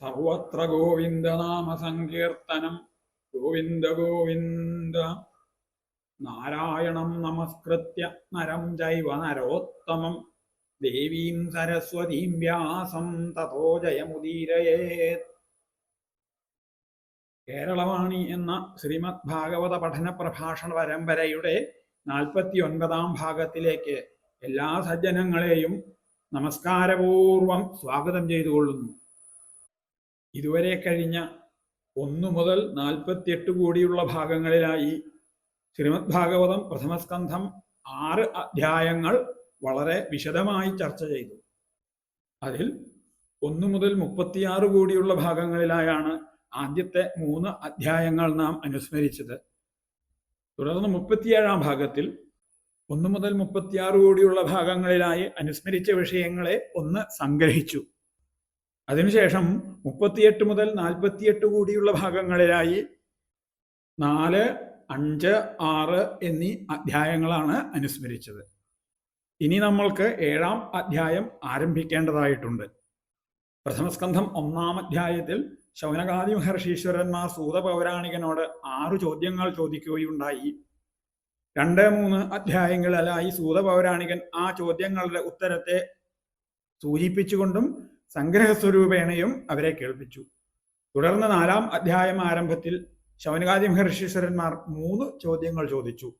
സർവത്ര ഗോവിന്ദനാമ സങ്കീർത്തനം. ഗോവിന്ദ ഗോവിന്ദ. നാരായണം നമസ്കൃത്യ. നരം ജൈവ നരോത്തമം. ദേവീം സരസ്വതീം വ്യാസം. തഥോ ജയമുദീരയേത്. കേരളവാണി എന്ന ശ്രീമദ് ഭാഗവത പഠന പ്രഭാഷണ പരമ്പരയുടെ നാൽപ്പത്തി ഒൻപതാം ഭാഗത്തിലേക്ക് എല്ലാ സജ്ജനങ്ങളെയും നമസ്കാരപൂർവം സ്വാഗതം ചെയ്തുകൊള്ളുന്നു. ഇതുവരെ കഴിഞ്ഞ ഒന്നു മുതൽ നാൽപ്പത്തിയെട്ട് കൂടിയുള്ള ഭാഗങ്ങളിലായി ശ്രീമദ് ഭാഗവതം പ്രഥമസ്കന്ധം ആറ് അധ്യായങ്ങൾ വളരെ വിശദമായി ചർച്ച ചെയ്തു. അതിൽ ഒന്നു മുതൽ മുപ്പത്തിയാറ് കൂടിയുള്ള ഭാഗങ്ങളിലായാണ് ആദ്യത്തെ മൂന്ന് അധ്യായങ്ങൾ നാം അനുസ്മരിച്ചത്. തുടർന്ന് മുപ്പത്തിയേഴാം ഭാഗത്തിൽ ഒന്നു മുതൽ മുപ്പത്തിയാറ് കൂടിയുള്ള ഭാഗങ്ങളിലായി അനുസ്മരിച്ച വിഷയങ്ങളെ ഒന്ന് സംഗ്രഹിച്ചു. അതിനുശേഷം മുപ്പത്തിയെട്ട് മുതൽ നാൽപ്പത്തിയെട്ട് കൂടിയുള്ള ഭാഗങ്ങളിലായി നാല് അഞ്ച് ആറ് എന്നീ അധ്യായങ്ങളാണ് അനുസ്മരിച്ചത്. ഇനി നമ്മൾക്ക് ഏഴാം അധ്യായം ആരംഭിക്കേണ്ടതായിട്ടുണ്ട്. പ്രഥമസ്കന്ധം ഒന്നാം അധ്യായത്തിൽ ശൗനകാദി മഹർഷീശ്വരന്മാർ സൂതപൗരാണികനോട് ആറു ചോദ്യങ്ങൾ ചോദിക്കുകയുണ്ടായി. രണ്ട് മൂന്ന് അധ്യായങ്ങളിലായി സൂത പൗരാണികൻ ആ ചോദ്യങ്ങളുടെ ഉത്തരത്തെ സൂചിപ്പിച്ചുകൊണ്ടും സംഗ്രഹസ്വരൂപേണയും അവരെ കേൾപ്പിച്ചു. തുടർന്ന് നാലാം അധ്യായം ആരംഭത്തിൽ ശവനകാദി മഹർഷീശ്വരന്മാർ മൂന്ന് ചോദ്യങ്ങൾ ചോദിച്ചു.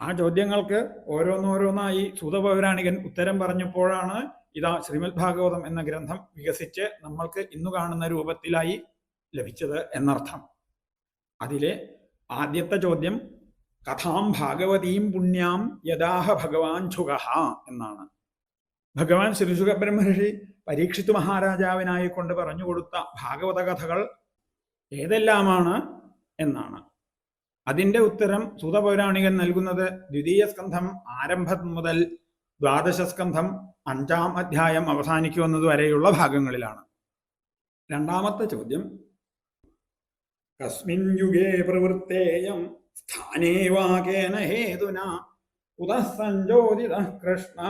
ആ ചോദ്യങ്ങൾക്ക് ഓരോന്നോരോന്നായി സൂതപൗരാണികൻ ഉത്തരം പറഞ്ഞപ്പോഴാണ് ഇതാ ശ്രീമദ് ഭാഗവതം എന്ന ഗ്രന്ഥം വികസിച്ച് നമ്മൾക്ക് ഇന്നു കാണുന്ന രൂപത്തിലായി ലഭിച്ചത് എന്നർത്ഥം. അതിലെ ആദ്യത്തെ ചോദ്യം കഥാം ഭാഗവതീം പുണ്യാം യഥാഹ ഭഗവാൻ ഛുഗഹ എന്നാണ്. ഭഗവാൻ ശ്രീ ബ്രഹ്മർഷി പരീക്ഷിത്തു മഹാരാജാവിനായി കൊണ്ട് പറഞ്ഞു കൊടുത്ത ഭാഗവത കഥകൾ ഏതെല്ലാമാണ് എന്നാണ്. അതിന്റെ ഉത്തരം സുതപൗരാണികൻ നൽകുന്നത് ദ്വിതീയ സ്കന്ധം ആരംഭം മുതൽ ദ്വാദശ സ്കന്ധം അഞ്ചാം അധ്യായം അവസാനിക്കുന്നത് വരെയുള്ള ഭാഗങ്ങളിലാണ്. രണ്ടാമത്തെ ചോദ്യം. കസ്മിൻ യുഗേ പ്രവൃത്തേയം സ്ഥാനേ വാകേന ഹേതുന സഞ്ജോതിത കൃഷ്ണ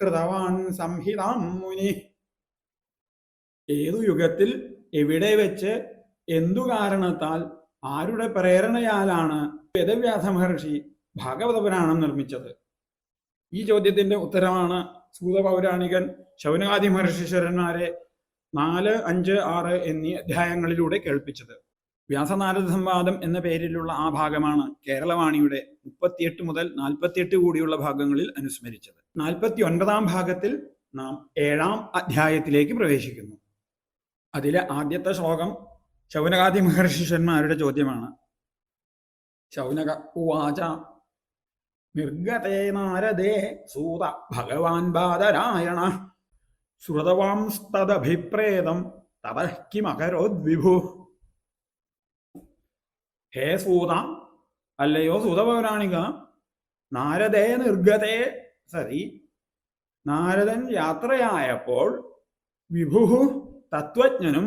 കൃതവാൻ സംഹിതാം മുനി ഏതു യുഗത്തിൽ എവിടെ വെച്ച് എന്തു കാരണത്താൽ ആരുടെ പ്രേരണയാലാണ് വേദവ്യാസ മഹർഷി ഭാഗവത പുരാണം നിർമ്മിച്ചത്? ഈ ചോദ്യത്തിന്റെ ഉത്തരമാണ് സൂതപൗരാണികൻ ശൗനകാദി മഹർഷീശ്വരന്മാരെ നാല് അഞ്ച് ആറ് എന്നീ അധ്യായങ്ങളിലൂടെ കേൾപ്പിച്ചത്. വ്യാസനാരദ സംവാദം എന്ന പേരിലുള്ള ആ ഭാഗമാണ് കേരളവാണിയുടെ മുപ്പത്തിയെട്ട് മുതൽ നാൽപ്പത്തിയെട്ട് കൂടിയുള്ള ഭാഗങ്ങളിൽ അനുസ്മരിച്ചത്. നാൽപ്പത്തി ഒൻപതാം ഭാഗത്തിൽ നാം ഏഴാം അധ്യായത്തിലേക്ക് പ്രവേശിക്കുന്നു. അതിലെ ആദ്യത്തെ ശ്ലോകം ശൗനകാദി മഹർഷിഷ്യന്മാരുടെ ചോദ്യമാണ്. ശൗനക ഉവാച നിർഗതേ നാരദേ സൂത ഭഗവാൻ ബാദരായണ ശ്രുതവാംസ്തദഭിപ്രേതം തതഃ കിമകരോദ്വിഭു ഹേ സൂത അല്ലയോ സൂതപൗരാണിക നാരദേ നിർഗതേ സതി നാരദൻ യാത്രയായപ്പോൾ വിഭു തത്വജ്ഞനും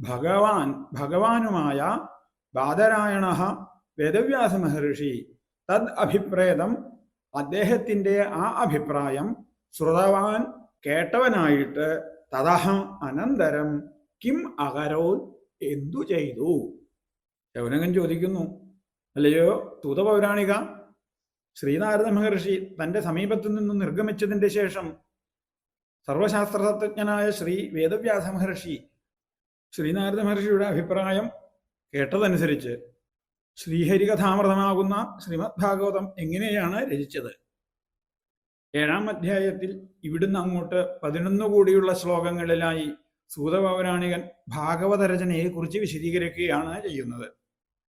ഭഗവാൻ ഭഗവാനുമായ ബാദരായണ വേദവ്യാസ മഹർഷി തദ് അഭിപ്രേതം അദ്ദേഹത്തിന്റെ ആ അഭിപ്രായം ശ്രുതവാൻ കേട്ടവനായിട്ട് തഥ അനന്തരം കിം അകരോ എന്തു ചെയ്തു? ശൗനകൻ ചോദിക്കുന്നു അല്ലയോ തൂതപൗരാണിക? ശ്രീനാരദ മഹർഷി തന്റെ സമീപത്തു നിന്നും നിർഗമിച്ചതിന്റെ ശേഷം സർവശാസ്ത്രതജ്ഞനായ ശ്രീ വേദവ്യാസ മഹർഷി ശ്രീനാരദ മഹർഷിയുടെ അഭിപ്രായം കേട്ടതനുസരിച്ച് ശ്രീഹരികഥാമൃതമാകുന്ന ശ്രീമദ് ഭാഗവതം എങ്ങനെയാണ് രചിച്ചത്? ഏഴാം അധ്യായത്തിൽ ഇവിടുന്ന് അങ്ങോട്ട് പതിനൊന്ന് കൂടിയുള്ള ശ്ലോകങ്ങളിലായി സൂതപൗരാണികൻ ഭാഗവത രചനയെക്കുറിച്ച് വിശദീകരിക്കുകയാണ് ചെയ്യുന്നത്.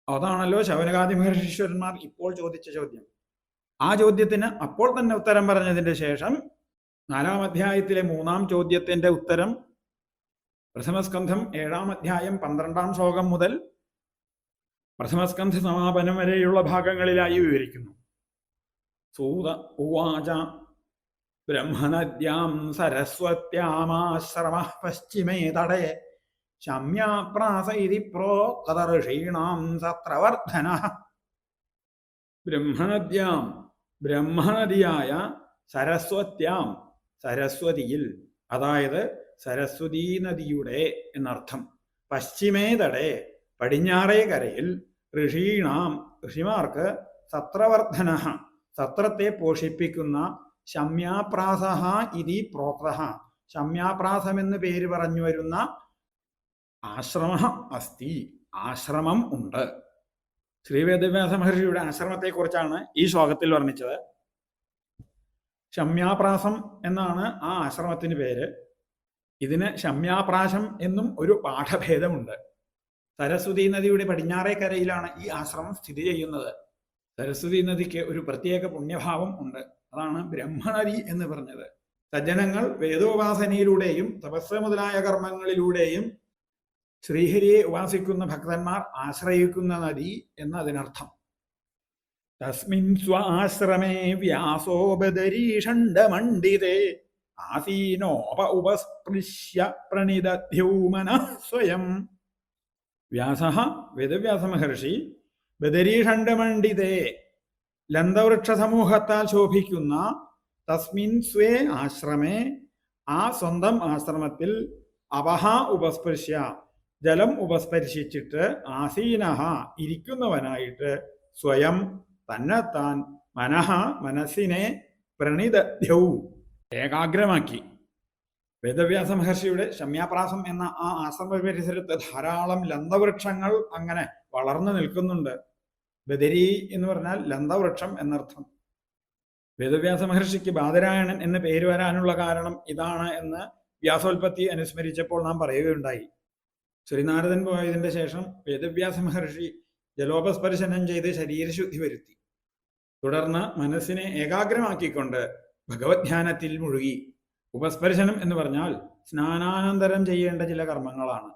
അതാണല്ലോ ശവനകാദി മഹർഷീശ്വരന്മാർ ഇപ്പോൾ ചോദിച്ച ചോദ്യം. ആ ചോദ്യത്തിന് അപ്പോൾ തന്നെ ഉത്തരം പറഞ്ഞതിന്റെ ശേഷം നാലാം അധ്യായത്തിലെ മൂന്നാം ചോദ്യത്തിന്റെ ഉത്തരം പ്രഥമസ്കന്ധം ഏഴാം അധ്യായം പന്ത്രണ്ടാം ശ്ലോകം മുതൽ പ്രഥമസ്കന്ധ സമാപനം വരെയുള്ള ഭാഗങ്ങളിലായി വിവരിക്കുന്നു. സൂത ഉവാച ബ്രഹ്മനദ്യാം സരസ്വത്യാമാശ്രമ പശ്ചിമേ തടേ ശമ്യാപ്രാസ ഇതി പ്രോക്തഋഷീണാം സത്രവർദ്ധന. ബ്രഹ്മനദ്യാം ബ്രഹ്മനദിയായ സരസ്വത്യാം സരസ്വതിയിൽ അതായത് സരസ്വതീ നദിയുടെ എന്നർത്ഥം. പശ്ചിമേതടെ പടിഞ്ഞാറേ കരയിൽ ഋഷീണാം ഋഷിമാർക്ക് സത്രവർദ്ധന സത്രത്തെ പോഷിപ്പിക്കുന്ന ശമ്യാപ്രാസഹ ഇതി പ്രോക്ത. ശമ്യാപ്രാസം എന്ന് പേര് പറഞ്ഞു വരുന്ന ആശ്രമ അസ്തി ആശ്രമം ഉണ്ട്. ശ്രീവേദവ്യാസ മഹർഷിയുടെ ആശ്രമത്തെക്കുറിച്ചാണ് ഈ ശ്ലോകത്തിൽ വർണിച്ചത്. ശമ്യാപ്രാസം എന്നാണ് ആ ആശ്രമത്തിന് പേര്. ഇതിന് ശമ്യാപ്രാശം എന്നും ഒരു പാഠഭേദമുണ്ട്. സരസ്വതി നദിയുടെ പടിഞ്ഞാറേ കരയിലാണ് ഈ ആശ്രമം സ്ഥിതി ചെയ്യുന്നത്. സരസ്വതി നദിക്ക് ഒരു പ്രത്യേക പുണ്യഭാവം ഉണ്ട്. അതാണ് ബ്രഹ്മനദി എന്ന് പറഞ്ഞത്. സജ്ജനങ്ങൾ വേദോപാസനയിലൂടെയും തപസ് മുതലായ കർമ്മങ്ങളിലൂടെയും ശ്രീഹരിയെ ഉപാസിക്കുന്ന ഭക്തന്മാർ ആശ്രയിക്കുന്ന നദി എന്നതിനർത്ഥം. തസ്മിൻ സ്വാശ്രമേ വ്യാസോപദരീഷണ്ഡമണ്ഡിതേ ആസീനോപ ഉപസ്പൃശ്യ പ്രണിതധ്യൂമന സ്വയം. വ്യാസ വേദവ്യാസ മഹർഷി ബദരീഷണ്ഡമണ്ഡിതേ ലന്തവൃക്ഷ സമൂഹത്താൽ ശോഭിക്കുന്ന തസ്മിൻ സ്വേ ആശ്രമേ ആ സ്വന്തം ആശ്രമത്തിൽ അപഹ ഉപസ്പൃശ്യ ജലം ഉപസ്പർശിച്ചിട്ട് ആസീനഹ ഇരിക്കുന്നവനായിട്ട് സ്വയം തന്നെത്താൻ മനഃ മനസ്സിനെ പ്രണിദ്യൗ ഏകാഗ്രമാക്കി. വേദവ്യാസ മഹർഷിയുടെ ശമ്യാപ്രാസം എന്ന ആ ആശ്രമ പരിസരത്ത് ധാരാളം ലന്തവൃക്ഷങ്ങൾ അങ്ങനെ വളർന്നു നിൽക്കുന്നുണ്ട്. ബദരി എന്ന് പറഞ്ഞാൽ ലന്തവൃക്ഷം എന്നർത്ഥം. വേദവ്യാസ മഹർഷിക്ക് ബാദരായണൻ എന്ന് പേര് വരാനുള്ള കാരണം ഇതാണ് എന്ന് വ്യാസോൽപത്തി അനുസ്മരിച്ചപ്പോൾ നാം പറയുകയുണ്ടായി. ശ്രീനാരദൻ പോയതിന്റെ ശേഷം വേദവ്യാസ മഹർഷി ജലോപസ്പർശനം ചെയ്ത് ശരീരശുദ്ധി വരുത്തി. തുടർന്ന് മനസ്സിനെ ഏകാഗ്രമാക്കിക്കൊണ്ട് ഭഗവത് ധ്യാനത്തിൽ മുഴുകി. ഉപസ്പർശനം എന്ന് പറഞ്ഞാൽ സ്നാനാനന്തരം ചെയ്യേണ്ട ചില കർമ്മങ്ങളാണ്.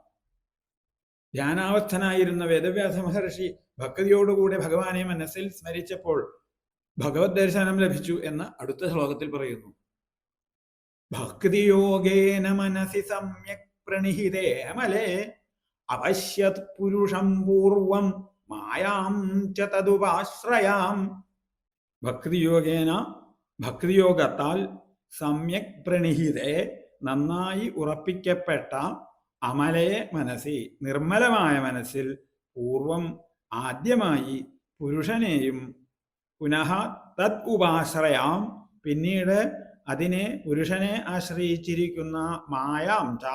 ധ്യാനാവസ്ഥനായിരുന്ന വേദവ്യാസ മഹർഷി ഭക്തിയോടുകൂടി ഭഗവാനെ മനസ്സിൽ സ്മരിച്ചപ്പോൾ ഭഗവത് ദർശനം ലഭിച്ചു എന്ന് അടുത്ത ശ്ലോകത്തിൽ പറയുന്നു. ഭക്തിയോഗേന മനസി സമ്യക് പ്രണിഹിതേ അമലേ. അവശ്യത് പുരുഷം പൂർവം മായാം ച തതുപാശ്രയാം ഭക്തിയോഗേന ഭക്തിയോഗത്താൽ സമ്യക് പ്രണിഹിതേ നന്നായി ഉറപ്പിക്കപ്പെട്ട അമലയെ മനസ്സി നിർമ്മലമായ മനസ്സിൽ പൂർവം ആദ്യമായി പുരുഷനെയും പുനഃ തത് ഉപാശ്രയാം. പിന്നീട് അതിനെ പുരുഷനെ ആശ്രയിച്ചിരിക്കുന്ന മായാം ച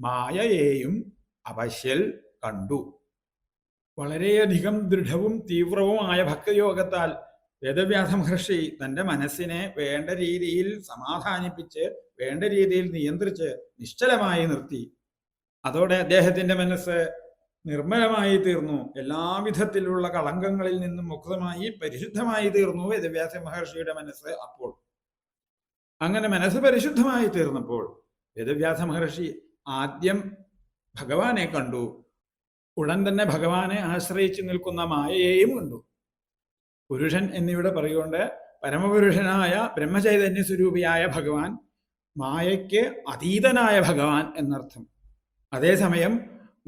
മായയെയും അവശ്യൽ കണ്ടു. വളരെയധികം ദൃഢവും തീവ്രവുമായ ഭക്തിയോഗത്താൽ വേദവ്യാസ മഹർഷി തന്റെ മനസ്സിനെ വേണ്ട രീതിയിൽ സമാധാനിപ്പിച്ച് വേണ്ട രീതിയിൽ നിയന്ത്രിച്ച് നിശ്ചലമായി നിർത്തി. അതോടെ അദ്ദേഹത്തിന്റെ മനസ്സ് നിർമ്മലമായി തീർന്നു. എല്ലാവിധത്തിലുള്ള കളങ്കങ്ങളിൽ നിന്നും മുക്തമായി പരിശുദ്ധമായി തീർന്നു വേദവ്യാസ മഹർഷിയുടെ മനസ്സ് അപ്പോൾ. അങ്ങനെ മനസ്സ് പരിശുദ്ധമായി തീർന്നപ്പോൾ വേദവ്യാസ മഹർഷി ആദ്യം ഭഗവാനെ കണ്ടു. ഉടൻ തന്നെ ഭഗവാനെ ആശ്രയിച്ചു നിൽക്കുന്ന മായയെയും കണ്ടു. പുരുഷൻ എന്നിവിടെ പറയുകൊണ്ട് പരമപുരുഷനായ ബ്രഹ്മചൈതന്യ സ്വരൂപിയായ ഭഗവാൻ മായയ്ക്ക് അതീതനായ ഭഗവാൻ എന്നർത്ഥം. അതേസമയം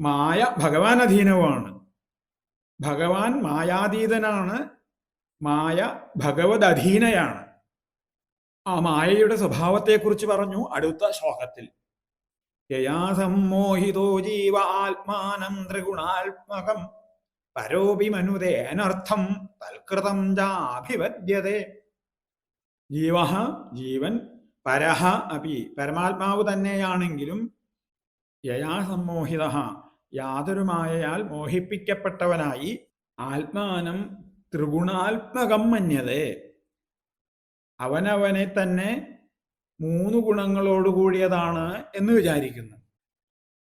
മായ ഭഗവാൻ അധീനവുമാണ് ഭഗവാൻ മായാതീതനാണ് മായ ഭഗവത് അധീനയാണ് ആ മായയുടെ സ്വഭാവത്തെക്കുറിച്ച് പറഞ്ഞു അടുത്ത ശ്ലോകത്തിൽ. യയാ സമ്മോഹിതോ ജീവ ആത്മാനം ത്രിഗുണാത്മകം പരോപി മനുതേനർത്ഥം തൽകൃതം ചാഭിവദ്യതേ. ജീവ ജീവൻ പരഹ അപി പരമാത്മാവ് തന്നെയാണെങ്കിലും യയാ സമ്മോഹിത. യാതൊരു മായയാൽ മോഹിപ്പിക്കപ്പെട്ടവനായി ആത്മാനം ത്രിഗുണാത്മകം മഞ്ഞതേ അവനവനെ തന്നെ മൂന്ന് ഗുണങ്ങളോടുകൂടിയതാണ് എന്ന് വിചാരിക്കുന്നു.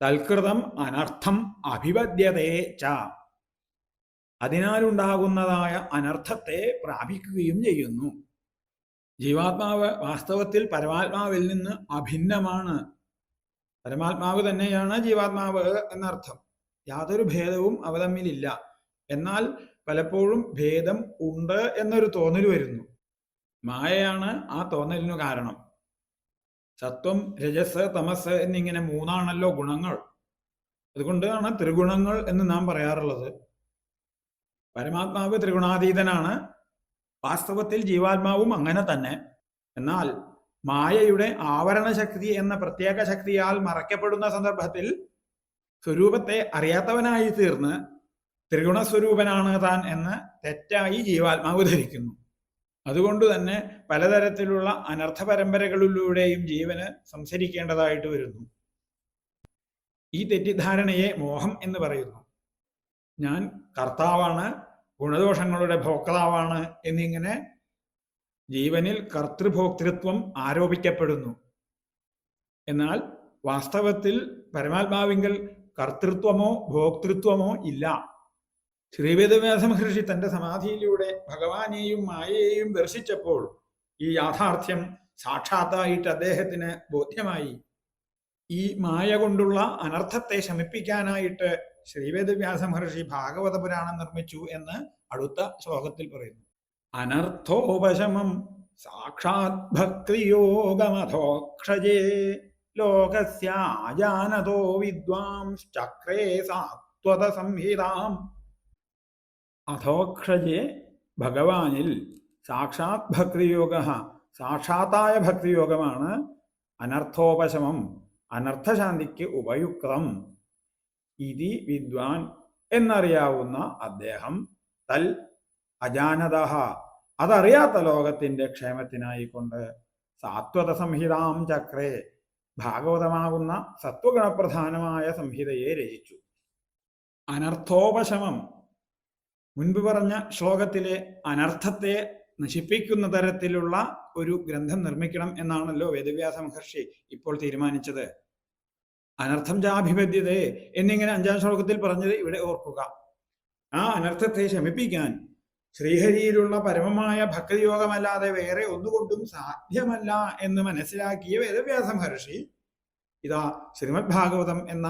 തൽകൃതം അനർത്ഥം അഭിവദ്യതേ ച. അതിനാലുണ്ടാകുന്നതായ അനർത്ഥത്തെ പ്രാപിക്കുകയും ചെയ്യുന്നു. ജീവാത്മാവ് വാസ്തവത്തിൽ പരമാത്മാവിൽ നിന്ന് അഭിന്നമാണ്. പരമാത്മാവ് തന്നെയാണ് ജീവാത്മാവ് എന്നർത്ഥം. യാതൊരു ഭേദവും അവ തമ്മിലില്ല. എന്നാൽ പലപ്പോഴും ഭേദം ഉണ്ട് എന്നൊരു തോന്നൽ വരുന്നു. മായയാണ് ആ തോന്നലിനു കാരണം. സത്വം രജസ് തമസ് എന്നിങ്ങനെ മൂന്നാണല്ലോ ഗുണങ്ങൾ. അതുകൊണ്ടാണ് ത്രിഗുണങ്ങൾ എന്ന് നാം പറയാറുള്ളത്. പരമാത്മാവ് ത്രിഗുണാതീതനാണ്. വാസ്തവത്തിൽ ജീവാത്മാവും അങ്ങനെ തന്നെ. എന്നാൽ മായയുടെ ആവരണ ശക്തി എന്ന പ്രത്യേക ശക്തിയാൽ മറയ്ക്കപ്പെടുന്ന സന്ദർഭത്തിൽ സ്വരൂപത്തെ അറിയാത്തവനായി തീർന്ന് ത്രിഗുണസ്വരൂപനാണ് താൻ എന്ന് തെറ്റായി ജീവാത്മാവ് ധരിക്കുന്നു. അതുകൊണ്ട് തന്നെ പലതരത്തിലുള്ള അനർത്ഥ പരമ്പരകളിലൂടെയും ജീവന് സംസരിക്കേണ്ടതായിട്ട് വരുന്നു. ഈ തെറ്റിദ്ധാരണയെ മോഹം എന്ന് പറയുന്നു. ഞാൻ കർത്താവാണ് ഗുണദോഷങ്ങളുടെ ഭോക്താവാണ് എന്നിങ്ങനെ ജീവനിൽ കർത്തൃഭോക്തൃത്വം ആരോപിക്കപ്പെടുന്നു. എന്നാൽ വാസ്തവത്തിൽ പരമാത്മാവിങ്കൽ കർത്തൃത്വമോ ഭോക്തൃത്വമോ ഇല്ല. ശ്രീവേദവ്യാസ മഹർഷി തന്റെ സമാധിയിലൂടെ ഭഗവാനെയും മായയെയും ദർശിച്ചപ്പോൾ ഈ യാഥാർത്ഥ്യം സാക്ഷാത്തായിട്ട് അദ്ദേഹത്തിന് ബോധ്യമായി. ഈ മായ കൊണ്ടുള്ള അനർത്ഥത്തെ ശമിപ്പിക്കാനായിട്ട് ശ്രീവേദവ്യാസ മഹർഷി ഭാഗവത പുരാണം നിർമ്മിച്ചു എന്ന് അടുത്ത ശ്ലോകത്തിൽ പറയുന്നു. അനർത്ഥോപശമം സാക്ഷാത് ഭക്തിയോഗമധോക്ഷജേ ലോകസ്യാജാനതോ വിദ്വാംശ്ചക്രേ സാത്വത സംഹിതാം അധോക്ഷജേ ഭഗവാനിൽ സാക്ഷാത് ഭക്തിയോഗ സാക്ഷാത്തായ ഭക്തിയോഗമാണ് അനർത്ഥോപശമം അനർത്ഥശാന്തിക്ക് ഉപയുക്തം ഇതി വിദ്വാൻ എന്നറിയാവുന്ന അദ്ദേഹം തൽ അജാനത അതറിയാത്ത ലോകത്തിന്റെ ക്ഷേമത്തിനായിക്കൊണ്ട് സാത്വത സംഹിതാം ചക്രേ ഭാഗവതമാകുന്ന സത്വഗുണപ്രധാനമായ സംഹിതയെ രചിച്ചു. അനർത്ഥോപശമം. മുൻപ് പറഞ്ഞ ശ്ലോകത്തിലെ അനർത്ഥത്തെ നശിപ്പിക്കുന്ന തരത്തിലുള്ള ഒരു ഗ്രന്ഥം നിർമ്മിക്കണം എന്നാണല്ലോ വേദവ്യാസ മഹർഷി ഇപ്പോൾ തീരുമാനിച്ചത്. അനർത്ഥം ചാഭിപദ്യതേ എന്നിങ്ങനെ അഞ്ചാം ശ്ലോകത്തിൽ പറഞ്ഞത് ഇവിടെ ഓർക്കുക. ആ അനർത്ഥത്തെ ശമിപ്പിക്കാൻ ശ്രീഹരിയിലുള്ള പരമമായ ഭക്തിയോഗമല്ലാതെ വേറെ ഒന്നുകൊണ്ടും സാധ്യമല്ല എന്ന് മനസ്സിലാക്കിയ വേദവ്യാസ മഹർഷി ഇതാ ശ്രീമദ് ഭാഗവതം എന്ന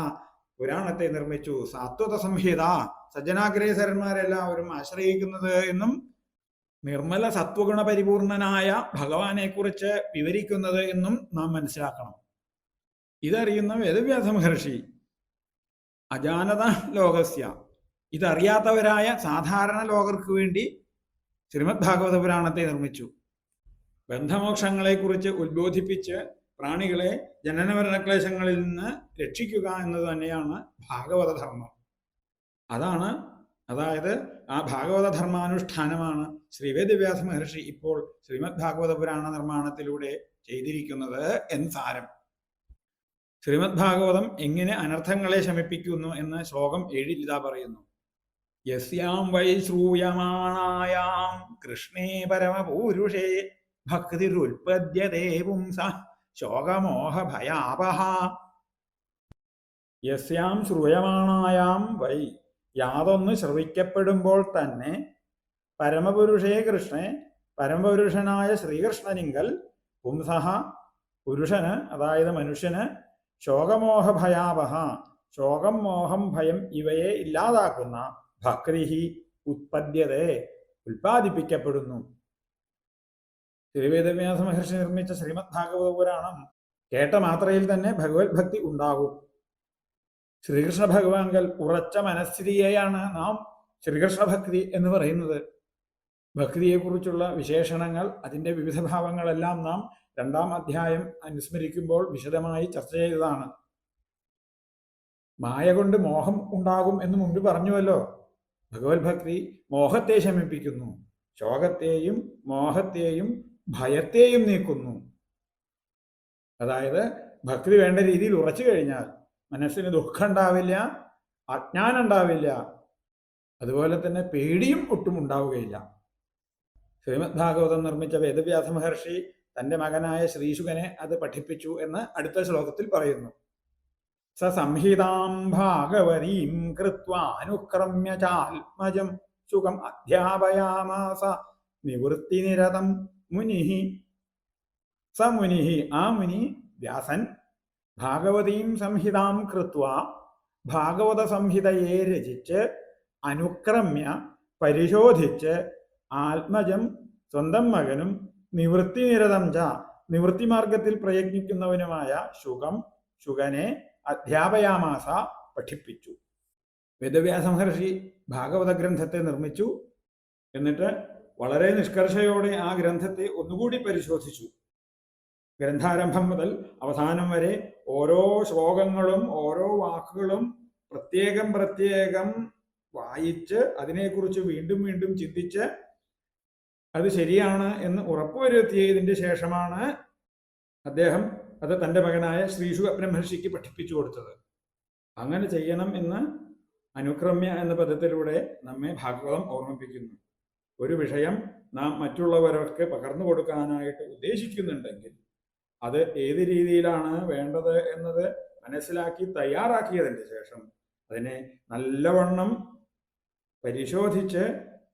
പുരാണത്തെ നിർമ്മിച്ചു. സാത്വത സംഹിത സജ്ജനാഗ്രേസരന്മാരെല്ലാവരും ആശ്രയിക്കുന്നത് എന്നും നിർമ്മല സത്വഗുണ പരിപൂർണനായ ഭഗവാനെ കുറിച്ച് വിവരിക്കുന്നത് എന്നും നാം മനസ്സിലാക്കണം. ഇതറിയുന്ന വേദവ്യാസ മഹർഷി അജാനത ലോകസ്യ. ഇതറിയാത്തവരായ സാധാരണ ലോകർക്ക് വേണ്ടി ശ്രീമദ് ഭാഗവത പുരാണത്തെ നിർമ്മിച്ചു. ബന്ധമോക്ഷങ്ങളെക്കുറിച്ച് ഉദ്ബോധിപ്പിച്ച് പ്രാണികളെ ജനനമരണക്ലേശങ്ങളിൽ നിന്ന് രക്ഷിക്കുക എന്നത് തന്നെയാണ് ഭാഗവതധർമ്മം അതാണ് അതായത് ആ ഭാഗവത ധർമാനുഷ്ഠാനമാണ് ശ്രീവേദവ്യാസ മഹർഷി ഇപ്പോൾ ശ്രീമദ് ഭാഗവത പുരാണ നിർമ്മാണത്തിലൂടെ ചെയ്തിരിക്കുന്നത് എന്ന് സാരം. ശ്രീമദ് ഭാഗവതം എങ്ങനെ അനർത്ഥങ്ങളെ ശമിപ്പിക്കുന്നു എന്ന് ശ്ലോകം ഏഴിൽ ഇതാ പറയുന്നു. യസ്യാം വൈ ശ്രൂയമാണായാം കൃഷ്ണേ പരമപൂരുഷേ ഭക്തിരുൽപദ്യതേ പുംസ ശോകമോഹ ഭയാപഹ യസ്യാം ശ്രൂയമാണായാം വൈ യാതൊന്ന് ശ്രവിക്കപ്പെടുമ്പോൾ തന്നെ പരമപുരുഷേ കൃഷ്ണേ പരമപുരുഷനായ ശ്രീകൃഷ്ണനിങ്കൽ പുംസഹ പുരുഷന് അതായത് മനുഷ്യന് ശോകമോഹ ഭയാവഹ ശോകം മോഹം ഭയം ഇവയെ ഇല്ലാതാക്കുന്ന ഭക്രിഹി ഉത്പദ്യതേ ഉൽപാദിപ്പിക്കപ്പെടുന്നു തിരുവേദവ്യാസ മഹർഷി നിർമ്മിച്ച ശ്രീമദ് ഭാഗവത പുരാണം കേട്ട മാത്രയിൽ തന്നെ ഭഗവത് ഭക്തി ഉണ്ടാകും. ശ്രീകൃഷ്ണ ഭഗവാങ്കൽ ഉറച്ച മനസ്ഥിതിയെയാണ് നാം ശ്രീകൃഷ്ണ ഭക്തി എന്ന് പറയുന്നത്. ഭക്തിയെക്കുറിച്ചുള്ള വിശേഷണങ്ങൾ അതിന്റെ വിവിധ ഭാവങ്ങളെല്ലാം നാം രണ്ടാം അധ്യായം അനുസ്മരിക്കുമ്പോൾ വിശദമായി ചർച്ച ചെയ്തതാണ്. മായ കൊണ്ട് മോഹം ഉണ്ടാകും എന്ന് മുമ്പ് പറഞ്ഞുവല്ലോ. ഭഗവത് ഭക്തി മോഹത്തെ ശമിപ്പിക്കുന്നു. ശോകത്തെയും മോഹത്തെയും ഭയത്തെയും നീക്കുന്നു. അതായത് ഭക്തി വേണ്ട രീതിയിൽ ഉറച്ചു കഴിഞ്ഞാൽ മനസ്സിന് ദുഃഖം ഉണ്ടാവില്ല അജ്ഞാനം ഉണ്ടാവില്ല. അതുപോലെ തന്നെ പേടിയും ഒട്ടും ഉണ്ടാവുകയില്ല. ശ്രീമദ് ഭാഗവതം നിർമ്മിച്ച വേദവ്യാസ മഹർഷി തന്റെ മകനായ ശ്രീശുഖനെ അത് പഠിപ്പിച്ചു എന്ന് അടുത്ത ശ്ലോകത്തിൽ പറയുന്നു. സ സംഹിതാം ഭാഗവരീം കൃത്വാനുക്രമ്യ ചാത്മജം സുഖം അധ്യാപയാമാസ നിവൃത്തിനിരതം മുനി സ മുനിഹി ആ മുനി വ്യാസൻ. ഭാഗവതീം സംഹിതാം കൃത്വ ഭാഗവത സംഹിതയെ രചിച്ച് അനുക്രമ്യ പരിശോധിച്ച് ആത്മജം സ്വന്തം മകനും നിവൃത്തിനിരതം ച നിവൃത്തി മാർഗത്തിൽ പ്രയത്നിക്കുന്നവനുമായ ശുഖം ശുഖനെ അധ്യാപയാമാസ പഠിപ്പിച്ചു. വേദവ്യാസ മഹർഷി ഭാഗവത ഗ്രന്ഥത്തെ നിർമ്മിച്ചു. എന്നിട്ട് വളരെ നിഷ്കർഷയോടെ ആ ഗ്രന്ഥത്തെ ഒന്നുകൂടി പരിശോധിച്ചു. ഗ്രന്ഥാരംഭം മുതൽ അവസാനം വരെ ഓരോ ശ്ലോകങ്ങളും ഓരോ വാക്കുകളും പ്രത്യേകം പ്രത്യേകം വായിച്ച് അതിനെക്കുറിച്ച് വീണ്ടും വീണ്ടും ചിന്തിച്ച് അത് ശരിയാണ് എന്ന് ഉറപ്പുവരുത്തിയതിന്റെ ശേഷമാണ് അദ്ദേഹം അത് തന്റെ മകനായ ശ്രീശു ബ്രഹ്മർഷിക്ക് പഠിപ്പിച്ചു കൊടുത്തത്. അങ്ങനെ ചെയ്യണം എന്ന് അനുക്രമ്യ എന്ന പദത്തിലൂടെ നമ്മെ ഭാഗവതം ഓർമ്മിപ്പിക്കുന്നു. ഒരു വിഷയം നാം മറ്റുള്ളവർക്ക് പകർന്നു കൊടുക്കാനായിട്ട് ഉദ്ദേശിക്കുന്നുണ്ടെങ്കിൽ അത് ഏത് രീതിയിലാണ് വേണ്ടത് എന്നത് മനസ്സിലാക്കി തയ്യാറാക്കിയതിന്റെ ശേഷം അതിനെ നല്ലവണ്ണം പരിശോധിച്ച്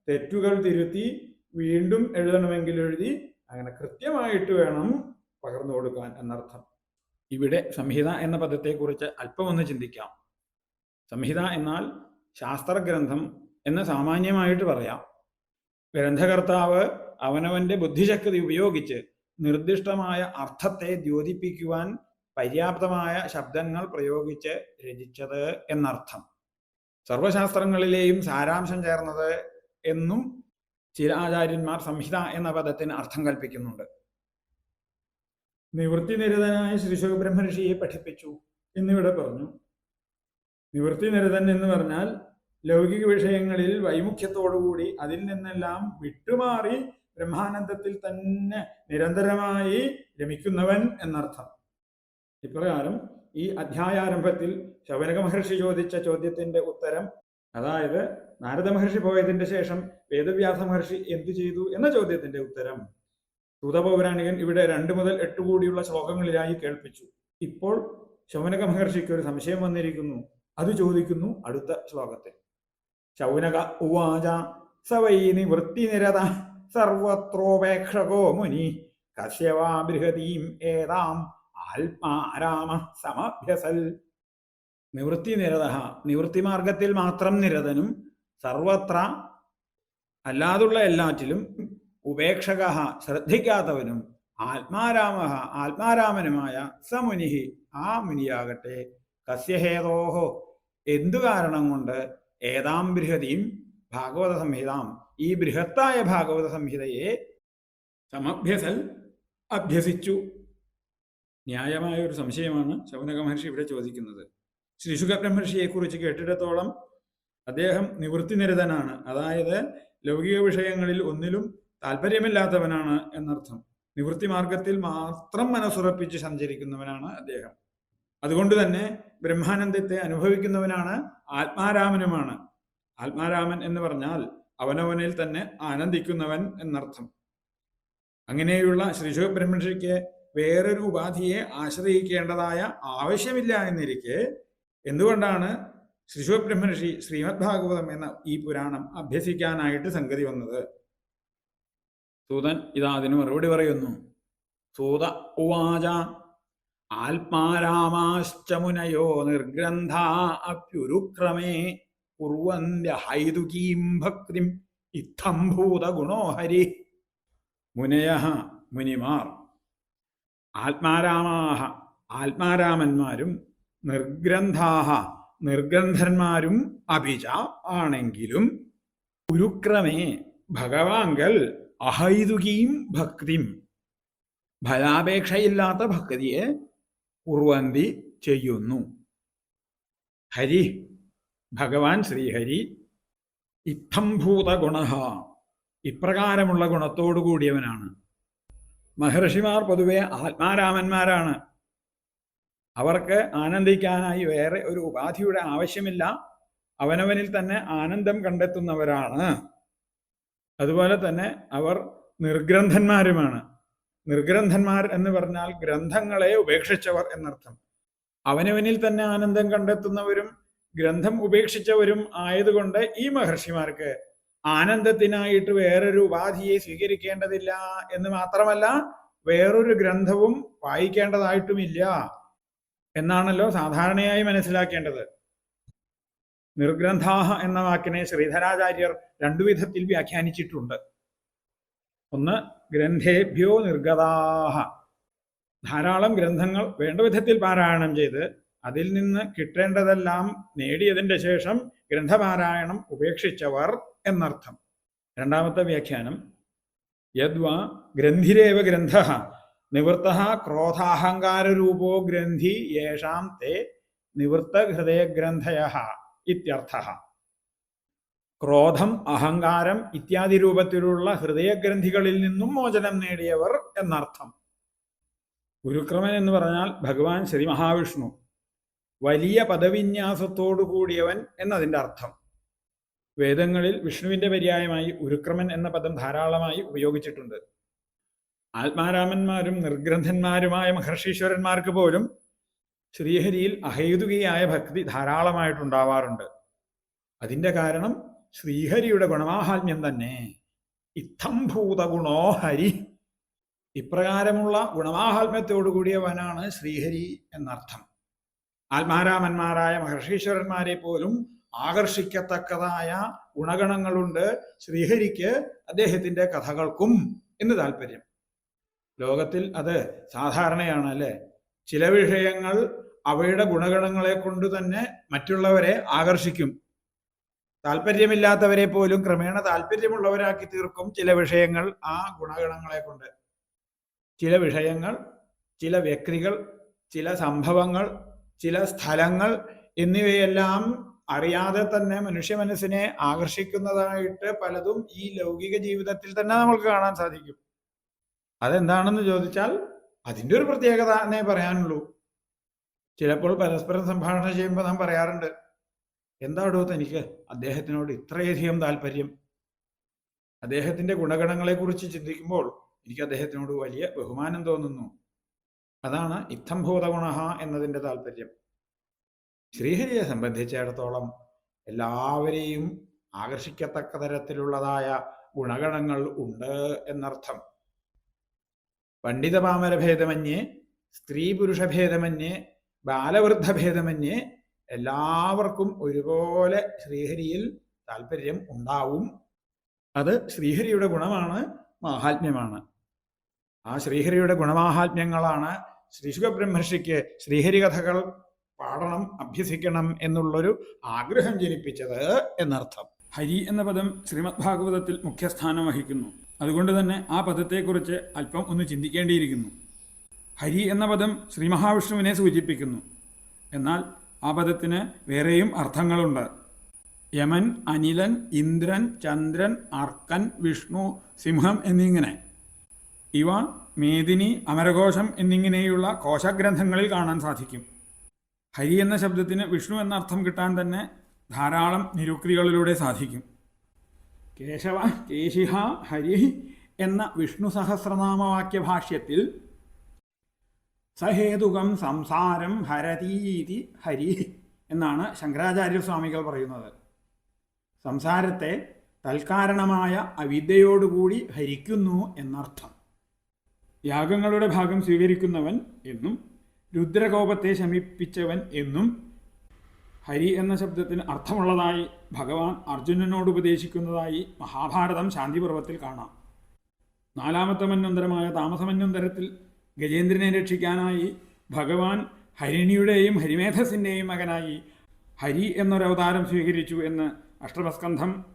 തെറ്റുകൾ തിരുത്തി വീണ്ടും എഴുതണമെങ്കിൽ എഴുതി അങ്ങനെ കൃത്യമായിട്ട് വേണം പകർന്നു കൊടുക്കാൻ എന്നർത്ഥം. ഇവിടെ സംഹിത എന്ന പദത്തെക്കുറിച്ച് അല്പം ഒന്ന് ചിന്തിക്കാം. സംഹിത എന്നാൽ ശാസ്ത്രഗ്രന്ഥം എന്ന് സാമാന്യമായിട്ട് പറയാം. ഗ്രന്ഥകർത്താവ് അവനവന്റെ ബുദ്ധിശക്തി ഉപയോഗിച്ച് നിർദ്ദിഷ്ടമായ അർത്ഥത്തെ ദ്യോതിപ്പിക്കുവാൻ പര്യാപ്തമായ ശബ്ദങ്ങൾ പ്രയോഗിച്ച് രചിച്ചത് എന്നർത്ഥം. സർവശാസ്ത്രങ്ങളിലെയും സാരാംശം ചേർന്നത് എന്നും ചില ആചാര്യന്മാർ സംഹിത എന്ന പദത്തിന് അർത്ഥം കൽപ്പിക്കുന്നുണ്ട്. നിവൃത്തി നിരതനായ ശ്രീശോക ബ്രഹ്മഋഷിയെ പഠിപ്പിച്ചു എന്നിവിടെ പറഞ്ഞു. നിവൃത്തി നിരതൻ എന്ന് പറഞ്ഞാൽ ലൗകിക വിഷയങ്ങളിൽ വൈമുഖ്യത്തോടുകൂടി അതിൽ നിന്നെല്ലാം വിട്ടുമാറി ബ്രഹ്മാനന്ദത്തിൽ തന്നെ നിരന്തരമായി രമിക്കുന്നവൻ എന്നർത്ഥം. ഇപ്രകാരം ഈ അധ്യായാരംഭത്തിൽ ശൗനക മഹർഷി ചോദിച്ച ചോദ്യത്തിന്റെ ഉത്തരം അതായത് നാരദ മഹർഷി പോയതിന്റെ ശേഷം വേദവ്യാസ മഹർഷി എന്തു ചെയ്തു എന്ന ചോദ്യത്തിന്റെ ഉത്തരം. സൂതപൗരാണികൻ ഇവിടെ രണ്ട് മുതൽ എട്ട് കോടിയുള്ള ശ്ലോകങ്ങളിലായി കേൾപ്പിച്ചു. ഇപ്പോൾ ശൗനക മഹർഷിക്ക് ഒരു സംശയം വന്നിരിക്കുന്നു. അത് ചോദിക്കുന്നു അടുത്ത ശ്ലോകത്തിൽ. ശൗനക ഉവാച സവൈ നിവൃത്തിനിരത സർവത്രോപേക്ഷകോ മുനി കശ്യവാ ബൃഹതീം ഏതാം ആത്മാരാമ സമഭ്യസൽ. നിവൃത്തി നിരത നിവൃത്തി മാർഗത്തിൽ മാത്രം നിരതനും സർവത്ര അല്ലാതുള്ള എല്ലാറ്റിലും ഉപേക്ഷക ശ്രദ്ധിക്കാത്തവനും ആത്മാരാമ ആത്മാരാമനുമായ സമുനിഹി ആ മുനിയാകട്ടെ. കസ്യഹേതോഹോ. എന്തു കാരണം കൊണ്ട് ഏതാം ബൃഹതിയും ഭാഗവത സംഹിതാം? ഈ ബൃഹത്തായ ഭാഗവത സംഹിതയെ സമഭ്യസൽ അഭ്യസിച്ചു. ന്യായമായ ഒരു സംശയമാണ് ശൗനക മഹർഷി ഇവിടെ ചോദിക്കുന്നത്. ശ്രീശുഖ ബ്രഹ്മർഷിയെക്കുറിച്ച് കേട്ടിടത്തോളം അദ്ദേഹം നിവൃത്തിനിരതനാണ്. അതായത് ലൗകിക വിഷയങ്ങളിൽ ഒന്നിലും താല്പര്യമില്ലാത്തവനാണ് എന്നർത്ഥം. നിവൃത്തി മാർഗത്തിൽ മാത്രം മനസ്സുറപ്പിച്ച് സഞ്ചരിക്കുന്നവനാണ് അദ്ദേഹം. അതുകൊണ്ട് തന്നെ ബ്രഹ്മാനന്ദത്തെ അനുഭവിക്കുന്നവനാണ് ആത്മാരാമനുമാണ്. ആത്മാരാമൻ എന്ന് പറഞ്ഞാൽ അവനവനിൽ തന്നെ ആനന്ദിക്കുന്നവൻ എന്നർത്ഥം. അങ്ങനെയുള്ള ശ്രീശുഖ ബ്രഹ്മർഷിക്ക് വേറൊരു ഉപാധിയെ ആശ്രയിക്കേണ്ടതായ ആവശ്യമില്ല എന്നിരിക്കെ എന്തുകൊണ്ടാണ് ബ്രഹ്മർഷി ശ്രീമദ് ഭാഗവതം എന്ന ഈ പുരാണം അഭ്യസിക്കാനായിട്ട് സംഗതി വന്നത്. സൂതൻ ഇതാ അതിന് മറുപടി പറയുന്നു. സൂത ഉവാച ആത്മാരാമാശ്ചമുനയോ നിർഗ്രന്ഥ അപ്യുരുക്രമേ കുർവന്യ ഹൈതുകീം ഭക്തിം ഇത്തം ഭൂതഗുണോ ഹരി. മുനയ മുനിമാർ ആത്മാരാമാഹ ആത്മാരാമന്മാരും നിർഗ്രന്ഥാഹ നിർഗ്രന്ഥന്മാരും അഭിജ ആണെങ്കിലും ഉരുക്രമേ ഭഗവാങ്കൽ അഹൈതുകീം ഭക്തിം. ഫലാപേക്ഷയില്ലാത്ത ഭക്തിയെ കുറുവന്തി ചെയ്യുന്നു. ഹരി ഭഗവാൻ ശ്രീഹരി ഇത്തംഭൂത ഗുണ ഇപ്രകാരമുള്ള ഗുണത്തോടു കൂടിയവനാണ് മഹർഷിമാർ പൊതുവെ ആത്മാരാമന്മാരാണ്. അവർക്ക് ആനന്ദിക്കാനായി വേറെ ഒരു ഉപാധിയുടെ ആവശ്യമില്ല. അവനവനിൽ തന്നെ ആനന്ദം കണ്ടെത്തുന്നവരാണ്. അതുപോലെ തന്നെ അവർ നിർഗ്രന്ഥന്മാരുമാണ്. നിർഗ്രന്ഥന്മാർ എന്ന് പറഞ്ഞാൽ ഗ്രന്ഥങ്ങളെ ഉപേക്ഷിച്ചവർ എന്നർത്ഥം. അവനവനിൽ തന്നെ ആനന്ദം കണ്ടെത്തുന്നവരും ഗ്രന്ഥം ഉപേക്ഷിച്ചവരും ആയതുകൊണ്ട് ഈ മഹർഷിമാർക്ക് ആനന്ദത്തിനായിട്ട് വേറൊരു ഉപാധിയെ സ്വീകരിക്കേണ്ടതില്ല എന്ന് മാത്രമല്ല വേറൊരു ഗ്രന്ഥവും വായിക്കേണ്ടതായിട്ടുമില്ല. എന്നാണല്ലോ സാധാരണയായി മനസ്സിലാക്കേണ്ടത്. നിർഗ്രന്ഥാഹ എന്ന വാക്കിനെ ശ്രീധരാചാര്യർ രണ്ടു വിധത്തിൽ വ്യാഖ്യാനിച്ചിട്ടുണ്ട്. ഒന്ന് ഗ്രന്ഥേഭ്യോ നിർഗതാഹ. ധാരാളം ഗ്രന്ഥങ്ങൾ വേണ്ട വിധത്തിൽ പാരായണം ചെയ്ത് അതിൽ നിന്ന് കിട്ടേണ്ടതെല്ലാം നേടിയതിന്റെ ശേഷം ഗ്രന്ഥപാരായണം ഉപേക്ഷിച്ചവർ എന്നർത്ഥം. രണ്ടാമത്തെ വ്യാഖ്യാനം യദ്വാ ഗ്രന്ഥിരേവ ഗ്രന്ഥ നിവൃത്ത ക്രോധാഹങ്കാരൂപോ ഗ്രന്ഥി യേഷാം തേ നിവൃത്തഹൃദയഗ്രന്ഥയ ഇത്യർത്ഥ. ക്രോധം അഹങ്കാരം ഇത്യാദി രൂപത്തിലുള്ള ഹൃദയഗ്രന്ഥികളിൽ നിന്നും മോചനം നേടിയവർ എന്നർത്ഥം. ഗുരുക്രമൻ എന്ന് പറഞ്ഞാൽ ഭഗവാൻ ശ്രീ മഹാവിഷ്ണു വലിയ പദവിന്യാസത്തോടു കൂടിയവൻ എന്നതിന്റെ അർത്ഥം. വേദങ്ങളിൽ വിഷ്ണുവിന്റെ പര്യായമായി ഉരുക്രമൻ എന്ന പദം ധാരാളമായി ഉപയോഗിച്ചിട്ടുണ്ട്. ആത്മാരാമന്മാരും നിർഗ്രന്ഥന്മാരുമായ മഹർഷീശ്വരന്മാർക്ക് പോലും ശ്രീഹരിയിൽ അഹേതുകയായ ഭക്തി ധാരാളമായിട്ടുണ്ടാവാറുണ്ട്. അതിന്റെ കാരണം ശ്രീഹരിയുടെ ഗുണമാഹാത്മ്യം തന്നെ. ഇത്തം ഭൂതഗുണോ ഹരി. ഇപ്രകാരമുള്ള ഗുണമാഹാത്മ്യത്തോടു കൂടിയവനാണ് ശ്രീഹരി എന്നർത്ഥം. ആത്മാരാമന്മാരായ മഹർഷീശ്വരന്മാരെ പോലും ആകർഷിക്കത്തക്കതായ ഗുണഗണങ്ങളുണ്ട് ശ്രീഹരിക്ക് അദ്ദേഹത്തിന്റെ കഥകൾക്കും എന്ന് താല്പര്യം ലോകത്തിൽ അത് സാധാരണയാണ് അല്ലെ? ചില വിഷയങ്ങൾ അവയുടെ ഗുണഗണങ്ങളെ കൊണ്ട് തന്നെ മറ്റുള്ളവരെ ആകർഷിക്കും. താല്പര്യമില്ലാത്തവരെ പോലും ക്രമേണ താല്പര്യമുള്ളവരാക്കി തീർക്കും ചില വിഷയങ്ങൾ ആ ഗുണഗണങ്ങളെ കൊണ്ട്. ചില വിഷയങ്ങൾ ചില വ്യക്തികൾ ചില സംഭവങ്ങൾ ചില സ്ഥലങ്ങൾ എന്നിവയെല്ലാം അറിയാതെ തന്നെ മനുഷ്യ മനസ്സിനെ ആകർഷിക്കുന്നതായിട്ട് പലതും ഈ ലൗകിക ജീവിതത്തിൽ തന്നെ നമുക്ക് കാണാൻ സാധിക്കും. അതെന്താണെന്ന് ചോദിച്ചാൽ അതിന്റെ ഒരു പ്രത്യേകത എന്നേ പറയാനുള്ളൂ. ചിലപ്പോൾ പരസ്പരം സംഭാഷണം ചെയ്യുമ്പോൾ നാം പറയാറുണ്ട് എന്താടോ തനിക്ക് അദ്ദേഹത്തിനോട് ഇത്രയധികം താല്പര്യം? അദ്ദേഹത്തിന്റെ ഗുണഗണങ്ങളെക്കുറിച്ച് ചിന്തിക്കുമ്പോൾ എനിക്ക് അദ്ദേഹത്തിനോട് വലിയ ബഹുമാനം തോന്നുന്നു. അതാണ് ഇത്തംഭൂത ഗുണഹ എന്നതിന്റെ താല്പര്യം. ശ്രീഹരിയെ സംബന്ധിച്ചിടത്തോളം എല്ലാവരെയും ആകർഷിക്കത്തക്ക തരത്തിലുള്ളതായ ഗുണഗണങ്ങൾ ഉണ്ട് എന്നർത്ഥം. പണ്ഡിതപാമര ഭേദമന്യേ സ്ത്രീ പുരുഷ ഭേദമന്യേ ബാലവൃദ്ധ ഭേദമന്യേ എല്ലാവർക്കും ഒരുപോലെ ശ്രീഹരിയിൽ താല്പര്യം ഉണ്ടാവും. അത് ശ്രീഹരിയുടെ ഗുണമാണ് മാഹാത്മ്യമാണ്. ആ ശ്രീഹരിയുടെ ഗുണമാഹാത്മ്യങ്ങളാണ് ശ്രീശുഖബ്രഹ്മർഷിക്ക് ശ്രീഹരി കഥകൾ പാടണം അഭ്യസിക്കണം എന്നുള്ളൊരു ആഗ്രഹം ജനിപ്പിച്ചത് എന്നർത്ഥം. ഹരി എന്ന പദം ശ്രീമദ് ഭാഗവതത്തിൽ മുഖ്യസ്ഥാനം വഹിക്കുന്നു. അതുകൊണ്ട് തന്നെ ആ പദത്തെക്കുറിച്ച് അല്പം ഒന്ന് ചിന്തിക്കേണ്ടിയിരിക്കുന്നു. ഹരി എന്ന പദം ശ്രീ മഹാവിഷ്ണുവിനെ സൂചിപ്പിക്കുന്നു. എന്നാൽ ആ പദത്തിന് വേറെയും അർത്ഥങ്ങളുണ്ട്. യമൻ അനിലൻ ഇന്ദ്രൻ ചന്ദ്രൻ അർക്കൻ വിഷ്ണു സിംഹം എന്നിങ്ങനെ. ഇവ മേദിനി അമരകോശം എന്നിങ്ങനെയുള്ള കോശഗ്രന്ഥങ്ങളിൽ കാണാൻ സാധിക്കും. ഹരി എന്ന ശബ്ദത്തിന് വിഷ്ണു എന്ന അർത്ഥം കിട്ടാൻ തന്നെ ധാരാളം നിരുക്തികളിലൂടെ സാധിക്കും. കേശവ കേശിഹ ഹരി എന്ന വിഷ്ണു സഹസ്രനാമവാക്യ ഭാഷ്യത്തിൽ സഹേതുകം സംസാരം ഹരതീതി ഹരി എന്നാണ് ശങ്കരാചാര്യസ്വാമികൾ പറയുന്നത്. സംസാരത്തെ തൽക്കാരണമായ അവിദ്യയോടുകൂടി ഹരിക്കുന്നു എന്നർത്ഥം. യാഗങ്ങളുടെ ഭാഗം സ്വീകരിക്കുന്നവൻ എന്നും രുദ്രകോപത്തെ ശമിപ്പിച്ചവൻ എന്നും ഹരി എന്ന ശബ്ദത്തിന് അർത്ഥമുള്ളതായി ഭഗവാൻ അർജുനനോട് ഉപദേശിക്കുന്നതായി മഹാഭാരതം ശാന്തിപർവത്തിൽ കാണാം. നാലാമത്തെ മന്വന്തരമായ താമസമന്വന്തരത്തിൽ ഗജേന്ദ്രനെ രക്ഷിക്കാനായി ഭഗവാൻ ഹരിണിയുടെയും ഹരിമേധസിന്റെയും മകനായി ഹരി എന്നൊരവതാരം സ്വീകരിച്ചു എന്ന് അഷ്ടമസ്കന്ധം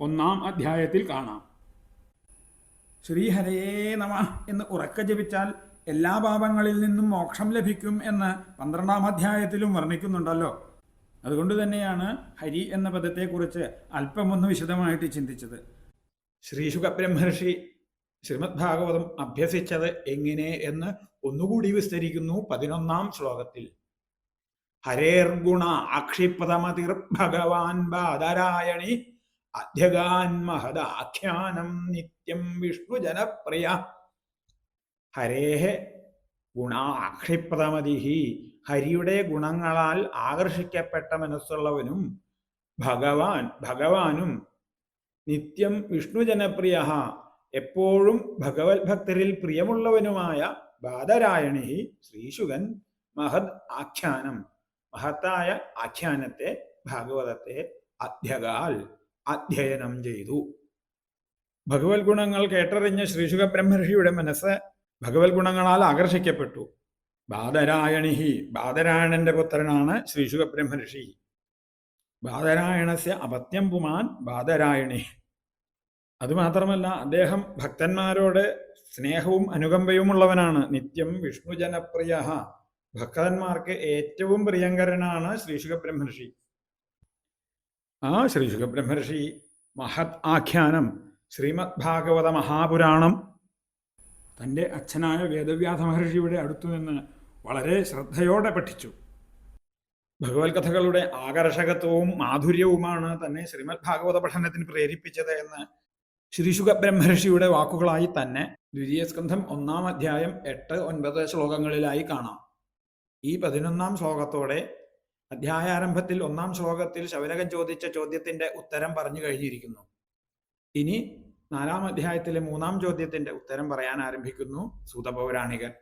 ഒന്നാം അധ്യായത്തിൽ കാണാം. ശ്രീഹരയേ നമ എന്ന് ഉറക്ക ജപിച്ചാൽ എല്ലാ പാപങ്ങളിൽ നിന്നും മോക്ഷം ലഭിക്കും എന്ന് പന്ത്രണ്ടാം അധ്യായത്തിലും വർണിക്കുന്നുണ്ടല്ലോ. അതുകൊണ്ട് തന്നെയാണ് ഹരി എന്ന പദത്തെക്കുറിച്ച് അല്പമൊന്ന് വിശദമായിട്ട് ചിന്തിച്ചത്. ശ്രീ ശുഖബ്രഹ്മർഷി ശ്രീമദ് ഭാഗവതം അഭ്യസിച്ചത് എങ്ങനെ എന്ന് ഒന്നുകൂടി വിസ്തരിക്കുന്നു പതിനൊന്നാം ശ്ലോകത്തിൽ. ഹരേർഗുണ ആക്ഷിപദമതിർ ഭഗവാൻ ബാദരായണി അധ്യഗാൻ മഹദാഖ്യാനം നിത്യം വിഷ്ണുജനപ്രിയ ഹരേഹ ഗുണാക്ഷിപ്തമതിഹി ഹരിയുടെ ഗുണങ്ങളാൽ ആകർഷിക്കപ്പെട്ട മനസ്സുള്ളവനും ഭഗവാൻ ഭഗവാനും നിത്യം വിഷ്ണു ജനപ്രിയ എപ്പോഴും ഭഗവത് ഭക്തരിൽ പ്രിയമുള്ളവനുമായ ബാദരായണി ശ്രീശുഗൻ മഹദ് ആഖ്യാനം. മഹത്തായ ആഖ്യാനത്തെ ഭാഗവതത്തെ അധ്യകാൽ അധ്യയനം ചെയ്തു. ഭഗവത് ഗുണങ്ങൾ കേട്ടറിഞ്ഞ ശ്രീശുഖ ബ്രഹ്മർഷിയുടെ മനസ്സ് ഭഗവത് ഗുണങ്ങളാൽ ആകർഷിക്കപ്പെട്ടു. ബാദരായണിഹി ബാദരായണന്റെ പുത്രനാണ് ശ്രീ ശുഖബ്രഹ്മർഷി ബാദരായണസ്യ അപത്യം പുമാൻ ബാദരായണി. അതുമാത്രമല്ല അദ്ദേഹം ഭക്തന്മാരോട് സ്നേഹവും അനുകമ്പയും ഉള്ളവനാണ് നിത്യം വിഷ്ണു ജനപ്രിയ ഭക്തന്മാർക്ക് ഏറ്റവും പ്രിയങ്കരനാണ് ശ്രീശുഖ ബ്രഹ്മർഷി ആ ശ്രീശുഖ ബ്രഹ്മർഷി മഹത് ആഖ്യാനം ശ്രീമദ് ഭാഗവത മഹാപുരാണം തന്റെ അച്ഛനായ വേദവ്യാധ മഹർഷിയുടെ അടുത്തു നിന്ന് വളരെ ശ്രദ്ധയോടെ പഠിച്ചു. ഭഗവത് കഥകളുടെ ആകർഷകത്വവും മാധുര്യവുമാണ് തന്നെ ശ്രീമദ് ഭാഗവത പഠനത്തിന് പ്രേരിപ്പിച്ചത് എന്ന് ശ്രീശുഖ ബ്രഹ്മർഷിയുടെ വാക്കുകളായി തന്നെ ദ്വിതീയ സ്കന്ധം ഒന്നാം അധ്യായം എട്ട് ഒൻപത് ശ്ലോകങ്ങളിലായി കാണാം. ഈ പതിനൊന്നാം ശ്ലോകത്തോടെ അധ്യായാരംഭത്തിൽ ഒന്നാം ശ്ലോകത്തിൽ ശൗനകൻ ചോദിച്ച ചോദ്യത്തിന്റെ ഉത്തരം പറഞ്ഞു കഴിഞ്ഞിരിക്കുന്നു. ഇനി നാലാം അധ്യായത്തിലെ മൂന്നാം ചോദ്യത്തിന്റെ ഉത്തരം പറയാൻ ആരംഭിക്കുന്നു സൂതപൗരാണികൻ.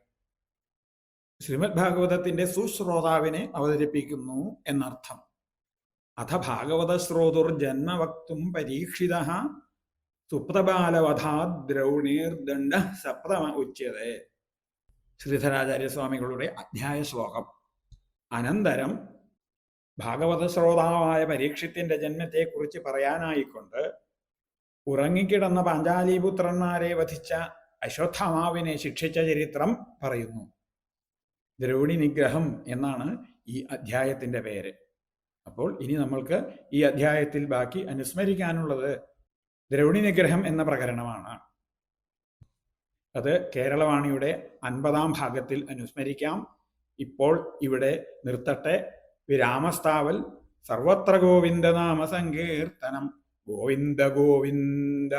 ശ്രീമദ് ഭാഗവതത്തിന്റെ സുശ്രോതാവിനെ അവതരിപ്പിക്കുന്നു എന്നർത്ഥം. അഥ ഭാഗവത ശ്രോതുർ ജന്മവക്തും പരീക്ഷിത സുപ്തബാലവധാത് ദ്രൗണീർദണ്ഡ സപ്തമ ഉച്യതേ. ശ്രീധരാചാര്യസ്വാമികളുടെ അധ്യായ ശ്ലോകം. അനന്തരം ഭാഗവത ശ്രോതാവായ പരീക്ഷത്തിന്റെ ജന്മത്തെക്കുറിച്ച് പറയാനായിക്കൊണ്ട് ഉറങ്ങിക്കിടന്ന പാഞ്ചാലീപുത്രന്മാരെ വധിച്ച അശ്വത്ഥമാവിനെ ശിക്ഷിച്ച ചരിത്രം പറയുന്നു. ദ്രൗണി നിഗ്രഹം എന്നാണ് ഈ അധ്യായത്തിന്റെ പേര്. അപ്പോൾ ഇനി നമ്മൾക്ക് ഈ അധ്യായത്തിൽ ബാക്കി അനുസ്മരിക്കാനുള്ളത് ദ്രൗണി നിഗ്രഹം എന്ന പ്രകരണമാണ്. അത് കേരളവാണിയുടെ അൻപതാം ഭാഗത്തിൽ അനുസ്മരിക്കാം. ഇപ്പോൾ ഇവിടെ നിർത്തട്ടെ. വിരാമസ്ഥാവൽ സർവത്ര ഗോവിന്ദനാമ സങ്കീർത്തനം. ഗോവിന്ദ ഗോവിന്ദ.